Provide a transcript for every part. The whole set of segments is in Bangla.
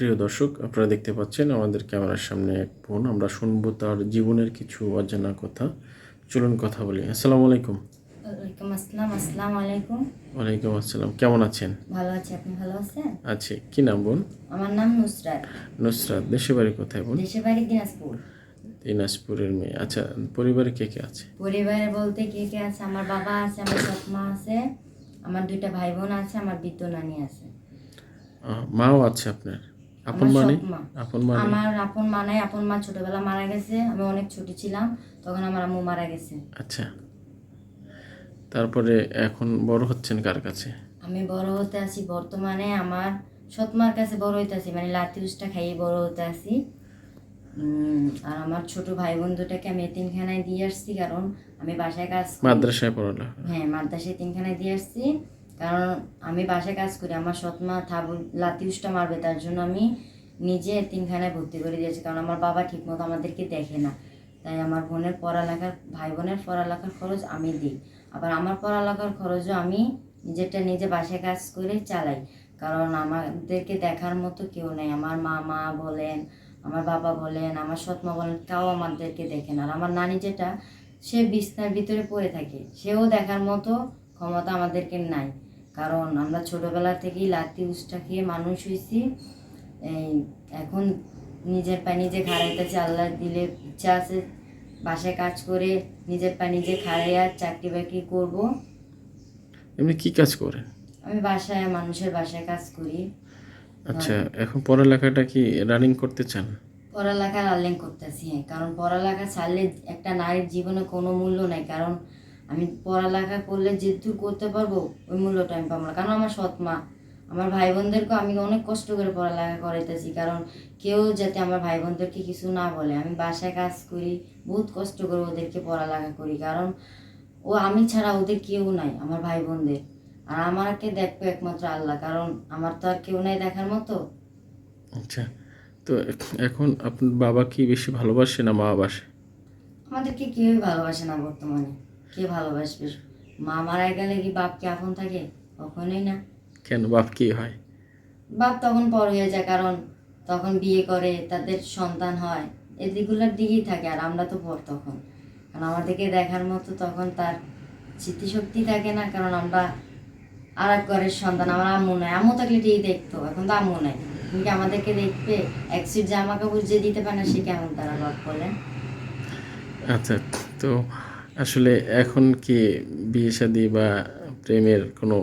প্রিয় দর্শক আপনারা দেখতে পাচ্ছেন আমাদের ক্যামেরার সামনে এক বোন। আমরা শুনব তার জীবনের কিছু অজানা কথা। চলুন কথা বলি। আসসালামু আলাইকুম। ওয়ালাইকুম আসসালাম আসসালামু আলাইকুম। ওয়ালাইকুম আসসালাম। কেমন আছেন? ভালো আছি আপনি ভালো আছেন? আছে। কি নাম বোন? আমার নাম নুসরাত। নুসরাত দেশে বাড়ি কোথায় বোন? দেশের বাড়ি দিনাজপুর। দিনাজপুরের মেয়ে। আচ্ছা পরিবারে কে কে আছে? পরিবারে বলতে কে কে আছে? আমার বাবা আছে আমার সৎমা আছে আমার দুইটা ভাই বোন আছে আমার বৃদ্ধ নানি আছে। মাও আছে আপনার? আপন মানে। আপন মানে? আমার আপন মা নাই আপন মা ছোটবেলা মারা গেছে আমি অনেক ছোট ছিলাম তখন আমার আম্মু মারা গেছে। আচ্ছা। তারপরে এখন বড় হচ্ছেন কার কাছে? আমি বড় হতে আছি বর্তমানে আমার সৎমার কাছে বড় হইতে আছি মানে লাতি উসটা খাইয়ে বড় হতে আছি। আর আমার ছোট ভাই বোন দুটাকে আমি এতিমখানায় দিয়ে আসছি কারণ আমি বাসায় কাজ। মাদ্রাসায় পড়ালো হ্যাঁ মাদ্রাসায় তিনখানায় দিয়ে আসছি। কারণ আমি বাসায় কাজ করি, আমার সৎমা থাবু লাতি উসটা মারবে, তার জন্য আমি নিজে তিনখানায় ভর্তি করে দিয়েছি, কারণ আমার বাবা ঠিকমতো আমাদেরকে দেখে না। তাই আমার বোনের পড়ালেখার ভাই বোনের পড়ালেখার খরচ আমি দিই। আবার আমার পড়ালেখার খরচও আমি নিজেরটা নিজে বাসায় কাজ করে চালাই। কারণ আমাদেরকে দেখার মতো কেউ নেই। আমার মা মা বলেন, আমার বাবা বলেন, আমার সৎমা বলেন তাও আমাদেরকে দেখে না। আর আমার নানি যেটা, সে বিছনার ভিতরে পড়ে থাকে। সেও দেখার মতো ক্ষমতা আমাদেরকে নাই। কারণ আমরা ছোটবেলা থেকেই লাতি উষ্টা খেয়ে মানুষ হয়েছি। এই এখন নিজের পায়ে নিজে খাড়াইতেছে আল্লাহ দিলে ইচ্ছা আছে বাসায় কাজ করে নিজের পায়ে নিজে খাড়াইয়া চাকরি বাকরি করব। এমনি কি কাজ করেন? আমি বাসায় মানুষের বাসায় কাজ করি। আচ্ছা এখন পড়ালেখাটা কি রানিং করতে চান? পড়ালেখা রানিং করতেছি হ্যাঁ কারণ পড়ালেখা ছাড়লে একটা নারীর জীবনে কোনো মূল্য নাই কারণ আমি পড়ালেখা করলে যে দূর করতে পারব ওই মূল্যটা আমি পাবো না। কারণ আমার সৎ মা। আমার ভাই বোনদেরকে আমি অনেক কষ্ট করে পড়ালেখা করাইতেছি। কারণ কেউ যাতে আমার ভাই বোনদেরকে কিছু না বলে আমি বাসায় কাজ করি বহুত কষ্ট করে ওদেরকে পড়ালেখা করি। কারণ ও আমি ছাড়া ওদের কেউ নাই আমার ভাই বোনদের আর আমাকে দেখবে একমাত্র আল্লাহ। কারণ আমার তো আর কেউ নাই দেখার মতো। আচ্ছা তো এখন আপনার বাবা কি বেশি ভালোবাসে না মা বাসে? আমাদেরকে কেউই ভালোবাসে না বর্তমানে। কে ভালোবাসবে? মা মারা গেলে কি বাপকে আপন থাকে? কখনোই না। কেন? বাপ কি হয়? বাপ তখন পর হয়ে যায় কারণ তখন বিয়ে করে তাদের সন্তান হয় এদিকগুলোর দিকেই থাকে আর আমরা তো পর তখন। কারণ আমাদেরকে দেখার মতো তখন তার স্মৃতিশক্তি থাকে না কারণ আমরা আর এক ঘরের সন্তান আমার আম্মু নাই। আম্মু থাকলে ঠিক দেখতো এখন তো আম্মু নাই। তুমি কি আমাদেরকে দেখবে? এক সিট জামা কাপড় যে দিতে পারে না সে কেমন তারা বাপ করলেন আচ্ছা তো আসলে এখন কি বিয়ে শাদী বা প্রেমের কোনো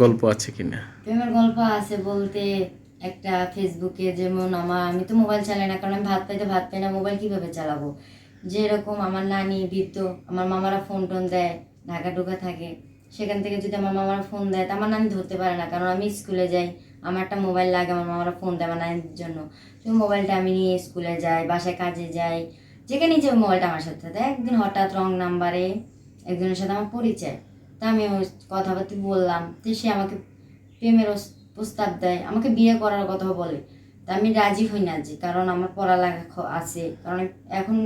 গল্প আছে কি না প্রেমের গল্প আছে বলতে একটা ফেসবুকে যেমন আমার, আমি তো মোবাইল চালাই না, কারণ আমি ভাত পাইতে ভাত পাই না, মোবাইল কীভাবে চালাবো? যেরকম আমার নানি বৃদ্ধ, আমার মামারা ফোন টোন দেয়, ঢাকা ঢুকা থাকে, সেখান থেকে যদি আমার মামারা ফোন দেয়, তা আমার নানি ধরতে পারে না, কারণ আমি স্কুলে যাই, আমার একটা মোবাইল লাগে, আমার মামারা ফোন দেয় আমার নানির জন্য। তো মোবাইলটা আমি নিয়ে স্কুলে যাই, বাসায় কাজে যাই যেখানে যে মোবাইলটা আমার সাথে থাকে। একদিন হঠাৎ রং নাম্বারে একজনের সাথে আমার পরিচয়। তা আমি ওই কথাবার্তা বললাম। তো সে আমাকে প্রেমের প্রস্তাব দেয়। আমাকে বিয়ে করার কথা বলে। তা আমি রাজি হই না যে, কারণ আমার পড়ালেখা আছে। কারণ এখন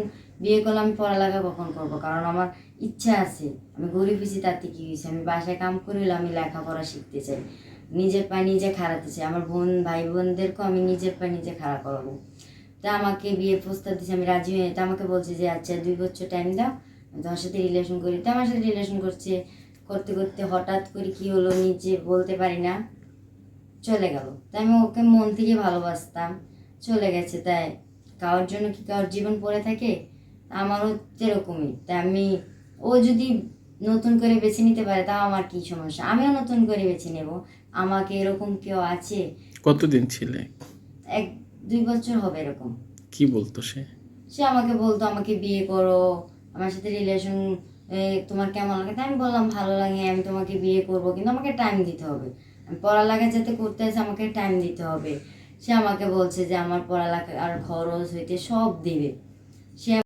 বিয়ে করলে আমি পড়ালেখা কখন করব? কারণ আমার ইচ্ছা আছে। আমি গরিব হয়েছি তাতে কি হয়েছে? আমি বাসায় কাম করে হলে আমি লেখাপড়া শিখতে চাই। নিজের পায়ে নিজে খাড়াতে চাই। আমার বোন, ভাই বোনদেরকেও আমি নিজের পায়ে নিজে খাড়া করাবো। তা আমাকে বিয়ের প্রস্তাব দিচ্ছে আমি রাজি হয়ে তা আমাকে বলছে যে আচ্ছা দুই বছর টাইম দাও তোমার সাথে রিলেশন করি। তা আমার সাথে রিলেশন করছে করতে করতে হঠাৎ করে কি হলো নিজে বলতে পারি না চলে গেল। তাই আমি ওকে মন থেকে ভালোবাসতাম চলে গেছে। তাই কারোর জন্য কি কারোর জীবন পড়ে থাকে আমারও যেরকমই তাই আমি ও যদি নতুন করে বেছে নিতে পারে তাও আমার কি সমস্যা? আমিও নতুন করে বেছে নেব। আমাকে এরকম কেউ আছে? কতদিন ছিলে? এক দুই বছর হবে এরকম। কি বলতো সে? সে আমাকে বলতো আমাকে বিয়ে করো আমার সাথে রিলেশন তোমার কেমন লাগে? আমি বললাম ভালো লাগে আমি তোমাকে বিয়ে করব। কিন্তু আমাকে টাইম দিতে হবে। আমি পড়ালেখা যাতে করতে আছে আমাকে টাইম দিতে হবে। সে আমাকে বলছে যে আমার পড়ালেখা আর খরচ হইতে সব দেবে। সে